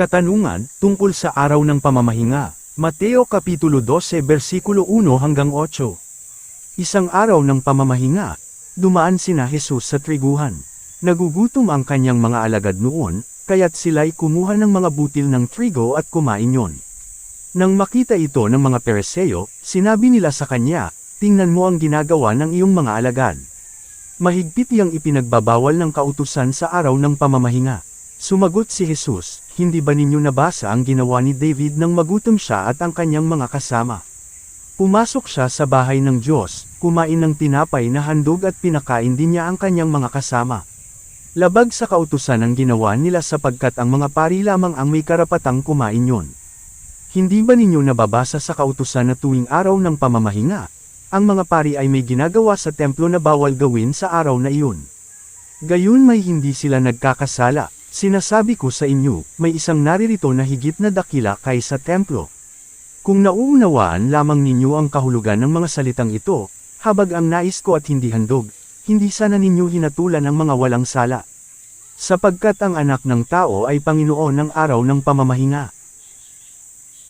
Katanungan, tungkol sa araw ng pamamahinga. Mateo Kapitulo 12 versikulo 1 hanggang 8. Isang araw ng pamamahinga, dumaan sina Jesus sa triguhan. Nagugutom ang kanyang mga alagad noon, kaya't sila'y kumuha ng mga butil ng trigo at kumain yon. Nang makita ito ng mga Pereseo, sinabi nila sa kanya, Tingnan mo ang ginagawa ng iyong mga alagad. Mahigpit yang ipinagbabawal ng kautusan sa araw ng pamamahinga. Sumagot si Jesus, Hindi ba ninyo nabasa ang ginawa ni David nang magutom siya at ang kanyang mga kasama? Pumasok siya sa bahay ng Diyos, kumain ng tinapay na handog at pinakain din niya ang kanyang mga kasama. Labag sa kautusan ang ginawa nila sapagkat ang mga pari lamang ang may karapatang kumain yon. Hindi ba ninyo nababasa sa kautusan na tuwing araw ng pamamahinga, ang mga pari ay may ginagawa sa templo na bawal gawin sa araw na iyon. Gayun may hindi sila nagkakasala, sinasabi ko sa inyo, may isang naririto na higit na dakila kaysa templo. Kung nauunawaan lamang ninyo ang kahulugan ng mga salitang ito, habag ang nais ko at hindi handog, hindi sana ninyo hinatulan ang mga walang sala. Sapagkat ang anak ng tao ay Panginoon ng araw ng pamamahinga.